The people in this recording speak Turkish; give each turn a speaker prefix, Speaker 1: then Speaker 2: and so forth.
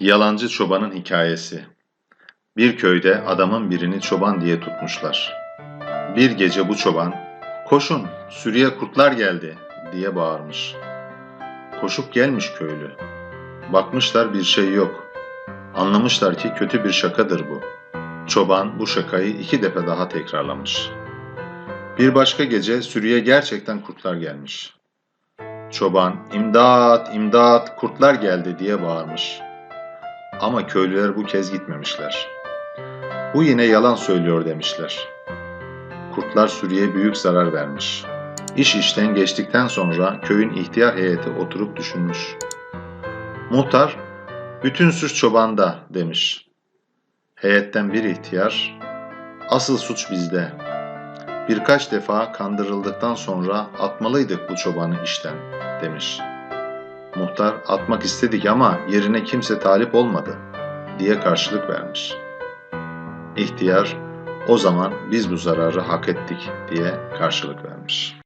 Speaker 1: Yalancı çobanın hikayesi. Bir köyde adamın birini çoban diye tutmuşlar. Bir gece bu çoban, koşun sürüye kurtlar geldi diye bağırmış. Koşup gelmiş köylü. Bakmışlar bir şey yok. Anlamışlar ki kötü bir şakadır bu. Çoban bu şakayı iki defa daha tekrarlamış. Bir başka gece sürüye gerçekten kurtlar gelmiş. Çoban, imdat, imdat, kurtlar geldi diye bağırmış. Ama köylüler bu kez gitmemişler. Bu yine yalan söylüyor demişler. Kurtlar sürüye büyük zarar vermiş. İş işten geçtikten sonra köyün ihtiyar heyeti oturup düşünmüş. Muhtar, bütün suç çobanda demiş. Heyetten bir ihtiyar, asıl suç bizde. Birkaç defa kandırıldıktan sonra atmalıydık bu çobanı işten demiş. Muhtar atmak istedik ama yerine kimse talip olmadı diye karşılık vermiş. İhtiyar o zaman biz bu zararı hak ettik diye karşılık vermiş.